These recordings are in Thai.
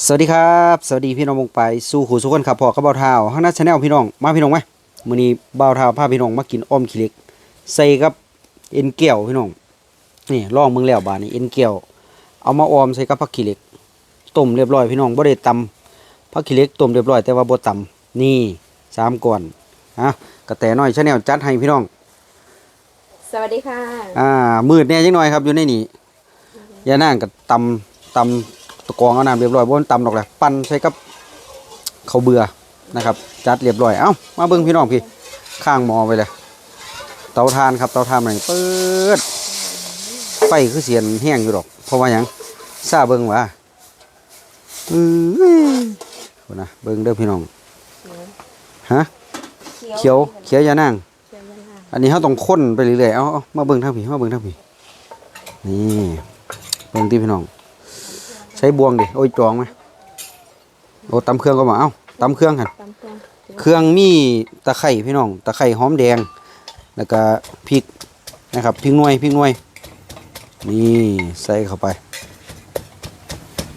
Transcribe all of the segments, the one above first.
สวัสดีครับ สวัสดีพี่น้องวงไปสู่ขู่สุขคนขับพอกับเบาเท้าห้างนัดชาแนลพี่น้องมาพี่น้องไหมมื้อนี้เบาเท้าพาพี่น้องมากินอ้อมขี้เหล็กใส่กับเอ็นเกี่ยวพี่น้องนี่ลองมึงแล้วบาดนี้เอ็นเกี่ยวเอามาออมใส่กับผักขี้เหล็กต้มเรียบร้อยพี่น้องบ่ได้ตำผักขี้เหล็กต้มเรียบร้อยแต่ว่าบ่ตำนี่สามก่อนอะกระแตน้อยชาแนลจัดให้พี่น้อง สวัสดีค่ะอ่ามืดแน่จังหน่อยครับอยู่ในนี่ยานั่งกับตำตำ ตะกรองเอาน้ำเรียบร้อยบนตำดอกแหละปั่นใส่กับเขาเบื่อนะครับ จัดเรียบร้อยเอ้ามาเบิ่งพี่น้องพี่ข้างหมอไปเลยเตาทานครับเตาทานมันเปิดไฟคือเสียนแห้งอยู่ดอก เพราะว่าหยังซาเบิ่งว่าอือพุ่นนะเบิ่งเด้อพี่น้องฮะเขียวเขียวยานั่งอันนี้เขาต้องค้นไปเรื่อยๆเอาเอามาเบิ่งทางผีมาเบิ่งทางผีนี่เบิ่งที่พี่น้อง ช้บวงดิโอ้ยจองไหมโอ้ตำเครื่องก็มาเอ้าตำเครื่องกันตำเครื่องเครื่องมีตะไคร่พี่น้อง ตะไคร่หอมแดง แล้วก็พริกนะครับพริกหน่วยพริกหน่วย นี่ใส่เข้าไป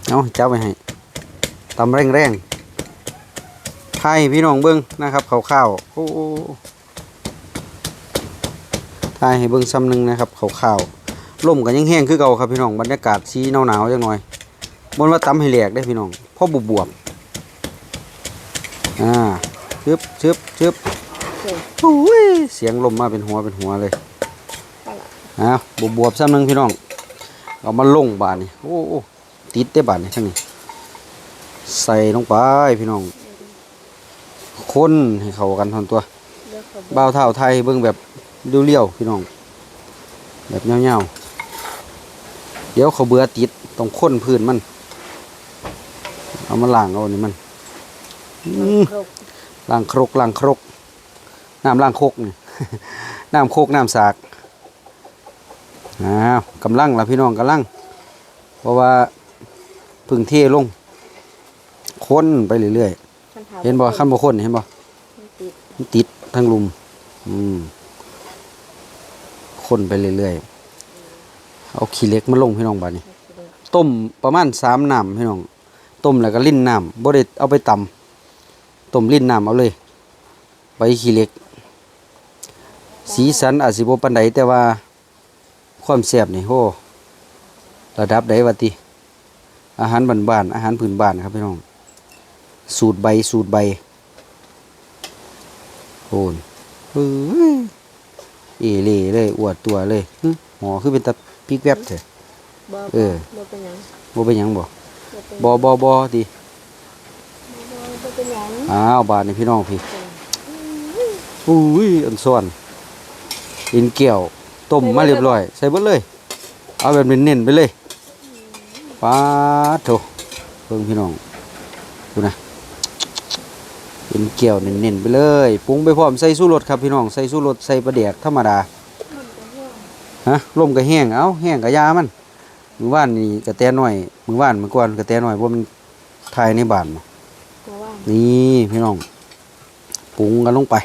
เอาจับไปให้ตำแรงๆไทยพี่น้องเบิ้งนะครับข้าวๆโอ้ทายให้เบิ่งซ้ำหนึงนะครับขาวๆลมกันยังแห้งคือเก่าครับพี่น้องบรรยากาศสีหนาวๆจังหน่อย บนว่าตำให้แหลกได้พี่น้องพ่อบวบบวบๆอ่าชึบชึบชึบโอ้ยเสียงลมมาเป็นหัวเป็นหัวเลยอ่าบวบบวบๆซ้ำหนึงพี่น้อง เอามาลงบาดนี่โอ้โอ้ติดได้บาดนี่ทั้งนี้ ใส่ลงไปพี่น้อง คนให้เข้ากันทอนตัวเลือกเขาบ่าวเท่าไทยเบิ่งแบบเรียวๆพี่น้อง แบบเงาๆเดี๋ยวเขาเบื่อติดต้องค้นพื้นมัน เอามาล้างเอานี่มันอื้อครบล้างครกล้างครกน้ำล้างครกนี่น้ำโคกน้ำสากอ้าวกำลังละพี่น้องกำลัง เพราะว่าเพึ่งเทลงค้นไปเรื่อยขั้นถามๆเห็นบ่ขั้นบ่ค้นเห็นบ่ติดมันติดทั้งลุม อืมคนไปเรื่อยๆเอาขี้เหล็กมาลงพี่น้องบ้านี้ ต้มประมาณสามน้ำพี่น้อง ต้มแล้วก็ลิ้นน้ำบ่ได้เอาไปตำต้มลิ้นน้ำเอาเลยใบขี้เหล็ก สีสันอาจสิบ่ปานใดแต่ว่าความแซ่บนี่โหระดับใดวะติ อาหารบ้านๆอาหารพื้นบ้านครับพี่น้อง สูตรใบสูตรใบโอนเฮ้ยเอเล่เลยอวดตัวเลยหึหมอคือเป็นตะปิกแวบเถอะบ่เออบ่เป็นหยังบ่เป็นหยัง บ่บ่เป็นบ่บ่บ่ติบ่เป็นหยังอ้าวบาดนี่พี่น้องพี่อุ้ยอันซ่อนอินเกี่ยวต้มมาเรียบร้อย ใส่เบิดเลย เอาแบบเน้นๆไปเลยปาดโถเบิ่งพี่น้องดูนะอินเกี่ยวเน้นๆไปเลยปรุงไปพร้อมใส่สู้รสครับพี่น้องใส่สู้รสใส่ปลาแดกธรรมดาฮะลมก็แห้งเอ้าแห้งก็ยามัน มือว่านนี่กระแตน้อยมือว่านมือก่อนกระแตน้อยว่ามันทายในบ้านมาเพราะว่านี่พี่น้องปรุงกันลงไป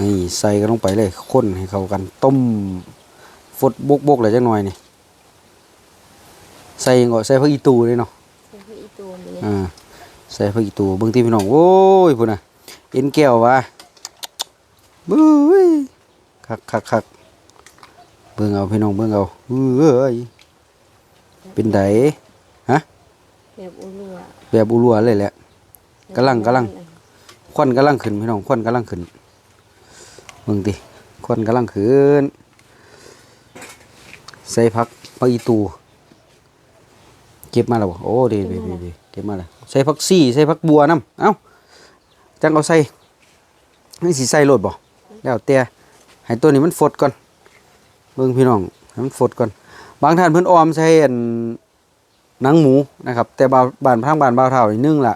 นี่ใส่กันลงไปเลยข้นให้เข้ากันต้มฟดบกบกเลยจังหน่อยนี่ใส่ก็ใส่ผักอีตูเลยเนาะใส่ให้อีตัวนี้อ่าใส่ผักอีตูเบิ่งที่พี่น้องโอ้ยพุ่นน่ะเอ็นแก้ววะบุ้ยคักคักคัก เบิ่งเอาพี่น้องเบิ่งเอาเอ้ยเป็นไดแบบอุลัวแบบอุรัวเลยแหละกำลังกำลังควันกำลังขึ้นพี่น้องควันกำลังขึ้นเบิ่งติควันกำลังขึ้นใส่ผักผักอีตูเก็บมาแล้วบ่โอ้ดีดีดีดีเก็บมาแล้วใส่ผักซี่ใส่ผักบัวน้ำเอ้าจังเอาใส่นี่สิใส่โลดบ่แล้วแต่ให้ตัวนี้มันฟดก่อน เบิ่งพี่น้องให้มันฟดก่อน บางท่านเพิ่นออมใส่อันหนังหมูนะครับ แต่บางบ้านทางบ้านบ่าวเฒ่านี่นึ่งละ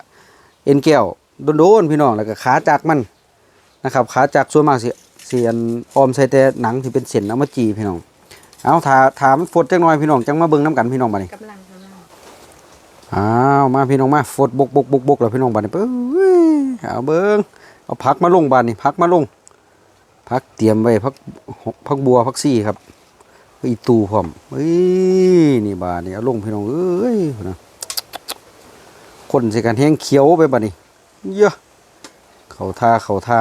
เอ็นแก้วโดนๆพี่น้องแล้วก็ขาจักมันนะครับ ขาจักส่วนมากสิสิอันออมใส่แต่หนังที่เป็นเส้นเอามาจีพี่น้อง เอาถาถามนฟดจังหน่อยพี่น้องจังมาเบิ่งน้ำกันพี่น้องบัดนี้กำลังกำลังอ้าวมาพี่น้องมาฟดบกบกบกบกแล้วพี่น้องบัดนี้เอ้ยเอาเบิ่งเอาผักมาลงบัดนี้ผักมาลง ผักเตรียมไว้ผักผักบัวผักซี่ครับอีตูพร้อมเอ้ยนี่บานี้เอาลงพี่น้องเอ้ยนะคนใส่กันแห้งเขียวไปบัดนี้เยอะเขาท่าเขาท่า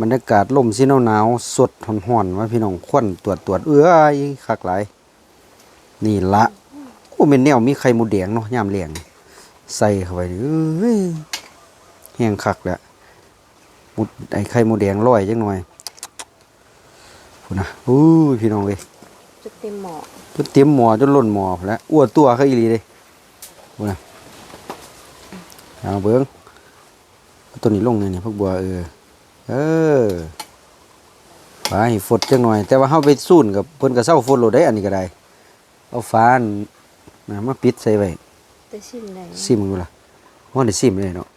บรรยากาศลมสีหนาวๆสดห่อนว่าพี่น้องควนตรวจตรวจเอื้อยคักหลาย นี่ละโอ้เป็นแนวมีไข่มูแดงเนาะยามเลี้ยงใส่เข้าไปเอ้ยแห้งคักแล้วมุดไอไข่มูแดงลอยจังหน่อย พูดนะอู้ยพี่น้องเว้ยจะเต็มหมอจนเต็มหมอจนล้นหมอพู้นแหล้วอ้วนตัวเขาอีหลีเลยพูดนะเอาเบิ้งเอาตัวนี้ลงเนี่ยนี่พวกบัวเออเออไปฝดจังหน่อย แต่ว่าเฮาไปสู้นกับเพิ่นก็เศร้าฝดโลดได้อันนี้ก็ได้ เอาฟ้าอันนะมาปิดใส่ไว้แต่ชิมไหนซิมมึงดูล่ะว่าได้ซิมเลยเนาะ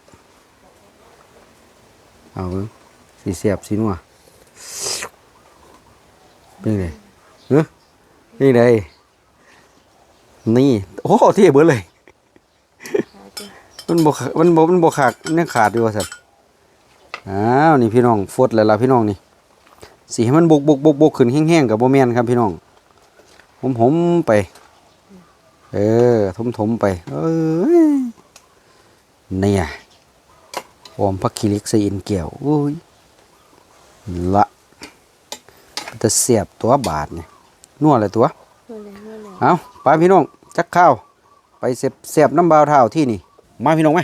เอาเบิ่งสีเสียบสีนัวเป็ นไงเฮ้ยนี่ไงนี่ โอ้ที่เบิดเลยขาดจ้ะมันบกมันบกมันบกขาดมันยังขาดอยู่ว่าสัตว์อ้าวนี่พี่น้องฟดแล้วล่ะพี่น้องนี่สีให้มันบกบกบกบกขึ้นแห้งๆกับโบแมนครับพี่น้องผมผมๆไป เออถมถมๆไป เอ้ยเนี่ยหอมพักคิริกใส่อินเกี่ยวอุ้ยละ จะเสียบตัวบาทเนี่ยนัวเลยตัวเมื่อไรเมื่อไรเอาไปพี่น้องจักข้าวไปเสียบเสียบน้ำบาวเท้าที่นี่ มาพี่น้องไหม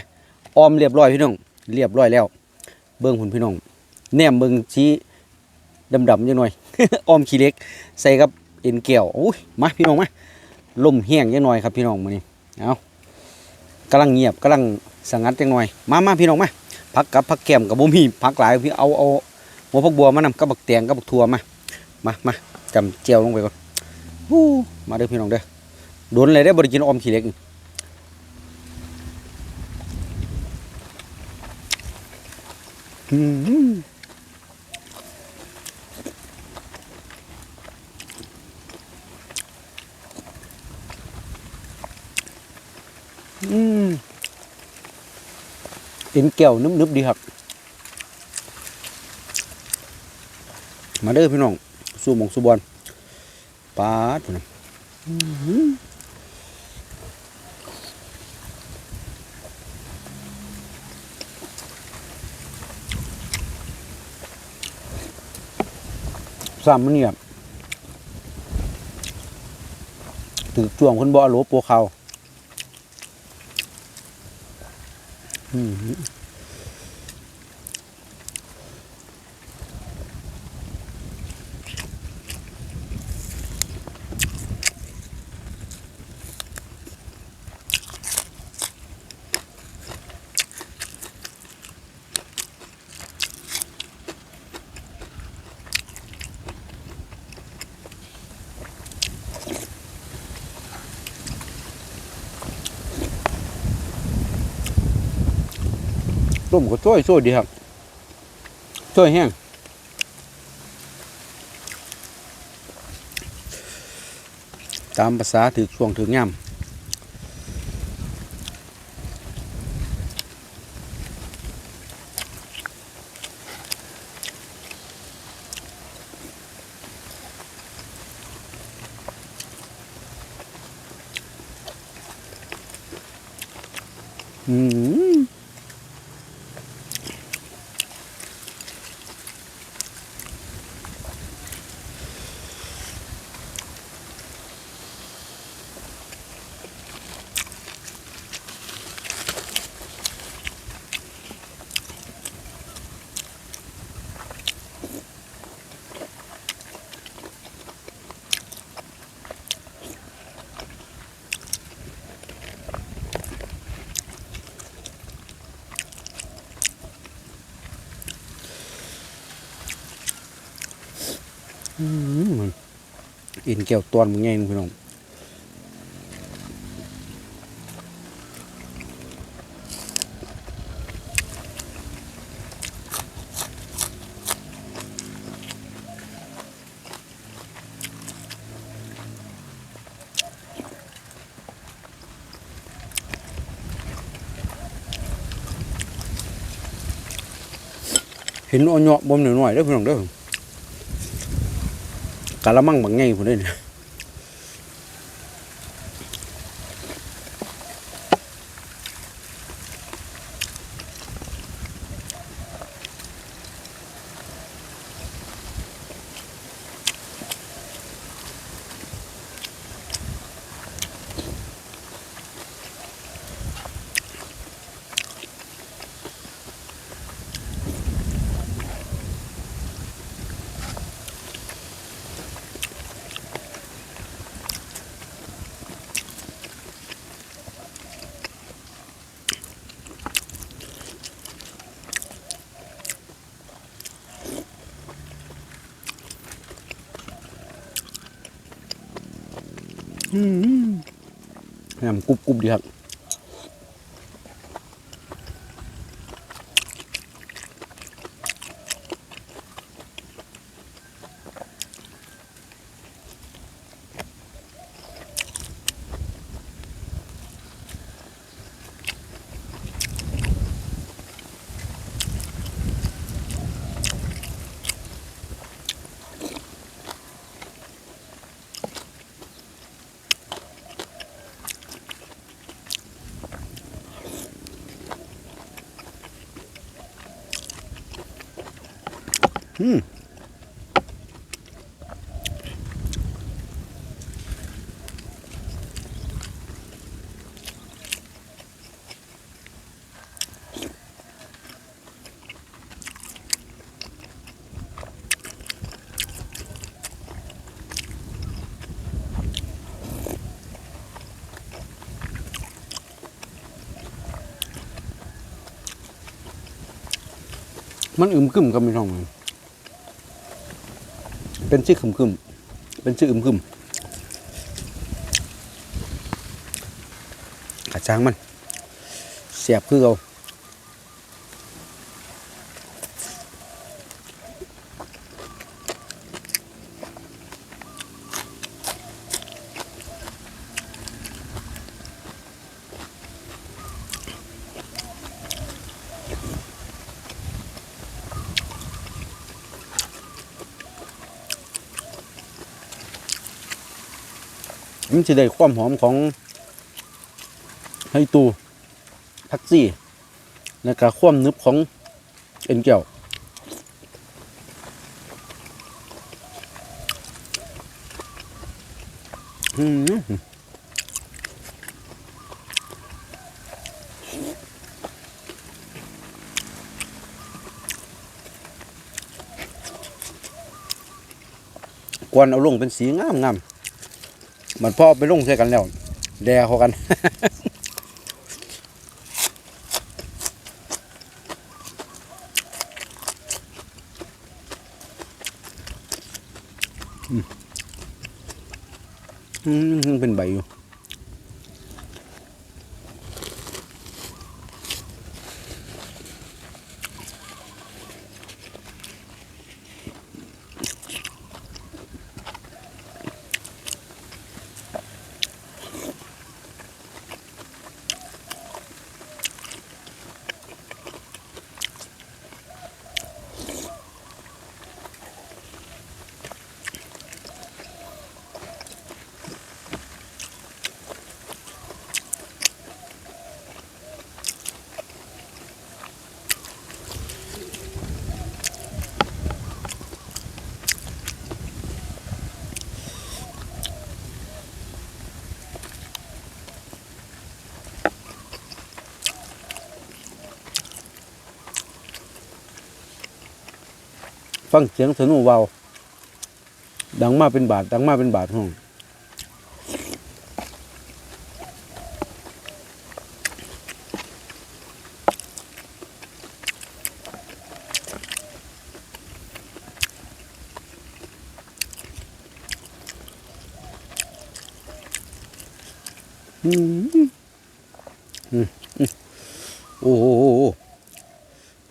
ออมเรียบร้อยพี่น้องเรียบร้อยแล้ว เบิ้งหุ่นพี่น้องแนมเบิ้งชี้ดำๆจังหน่อยออมขี้เล็ก ใส่กับเอ็นเกี่ยวโอ้ยมาพี่น้องมาลมแห้งจังหน่อยครับพี่น้องมื้อนี้เอากำลังเงียบกำลังสงัดจังหน่อย มามาพี่น้องมาพักกับพักแก้มกับบ่มีพักหลายพี่เอาเอาหัวพักบัวมานำกับบักแตงกับบักทั่วมา มามาจำเจียวลงไปก่อนฮู้มาเด้อพี่น้องเด้อโดนเลยได้บริกินอมขี้เล็กอืมอืมเอ็นแก้วนึบๆดีครับ มาเด้อพี่น้อง สู้มงสู้บอลปาดพุ่นน่ะอื้อหือสามมันเนี่ยถือจ่วงคนบ่อหลปัวเขาอื้อ ต้มก็ช่วยช่วยดีครับช่วยแห้งตามภาษาถือช่วงถือย่ำอืมอืม อินแก้วตอนมึงไงพี่น้องเห็นอ่อนเหยาะบ่มหน่อยๆเด้อพี่น้องเด้อ กะละมังบางไงพุ่นเด้เนี่ย น้ำกรุบกรุบดีครับ อืมมันอึมครึมก็ไม่ต้องมัน เป็นชื่อคึมคึมเป็นชื่ออึมคึมขาช้างมันเสียบคือเอา มันจะได้ความหอมของไฮตูพักซี่แล้วก็ความนึบของเอ็นเกียวอืมกวนเอาลงเป็นสีงามงาม มันพ่อไปลงใส่กันแล้วแดเขากัน อืมเป็นใบอยู่ ฟังเสียงสนุเวาวดังมาเป็นบาท ดังมาเป็นบาทห้องอืมอืมโอ้โห้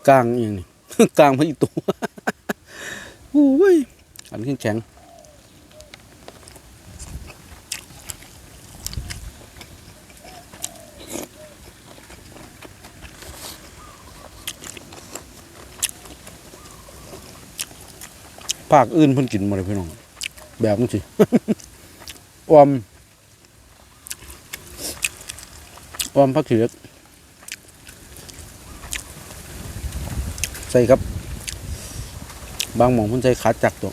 กลางอย่างนี้กลางพระอีกตัว อ้ยอันแข็งแข็งภาคอื่นเพิ่นกินมาเลยพี่น้อง แบบนี้สิออมออมผักเขียดใส่ครับ บางหมองเพุ่นใจขาจักตัว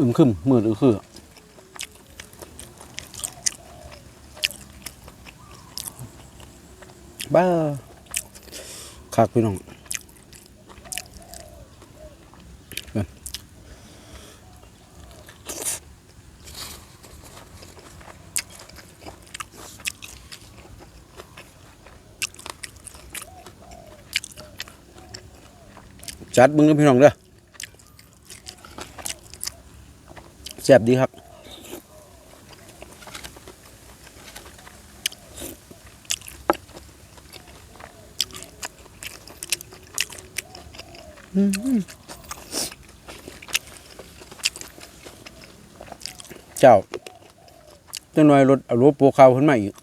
อึมครึมมืดอึคือบ้าคักพี่น้องเบิ่งจัดมึงนะพี่น้องเด้อ แซ่บดีครับเจ้าเจ้าหน่อยรถเอารถปูขาวขึ้นมาอีก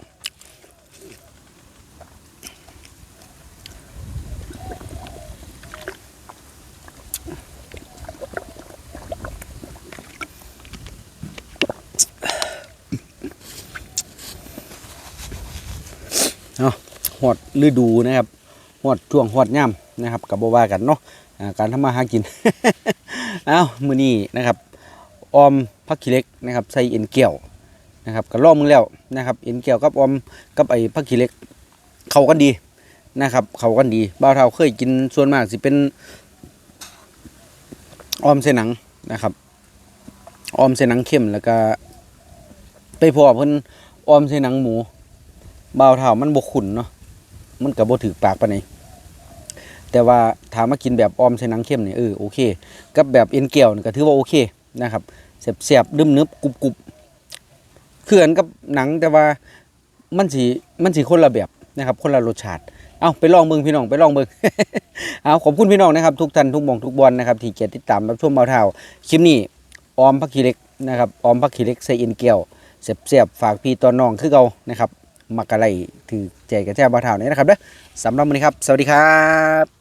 อดฤดูนะครับหอดช่วงหอดย่ำนะครับกับบว่ากันเนาะการทำมาหากินเอามือนี้นะครับออมพักขี้เล็กนะครับใส่เอ็นเกี่ยวนะครับก็ล่อมึงแล้วนะครับเอ็นเกี่ยวกับออมกับไอ้พักขี้เล็กเข้ากันดีนะครับเข้ากันดีบ่าวเท่าเคยกินส่วนมากสิเป็นออมเส้นหนังนะครับออมเส้นหนังเข้มแล้วก็ไปพอเพิ่นออมเส้นหนังหมูบ่าวเท่ามันบกขุนเนาะ มันกับโบถือปากปานไหนแต่ว่าถามมากินแบบออมใส่หนังเข้มเนี่ยเออโอเคกับแบบเอ็นเกียวนี่ก็ถือว่าโอเคนะครับเสียบๆดึมนึบกรุบกรุบๆคือนกับหนังแต่ว่ามันสีมันสีคนละแบบนะครับ คนละรสชาติเอาไปลองเบิ่งพี่น้องไปลองเบิ่งเอาขอบคุณพี่น้องนะครับ ทุกท่านทุกมองทุกบอลนะครับที่เกียรติดตามรับชมบ่าเท่าคลิปนี้ออมพักขีเล็กนะครับออมพักขีเล็กใส่เอ็นเกลียวเสียบฝากพี่ตอนน้องคือเก่านะครับ มักอะไลถือใจกระแจบ้าเท่านี้นะครับเด้อสำหรับวันนี้ครับ สวัสดีครับ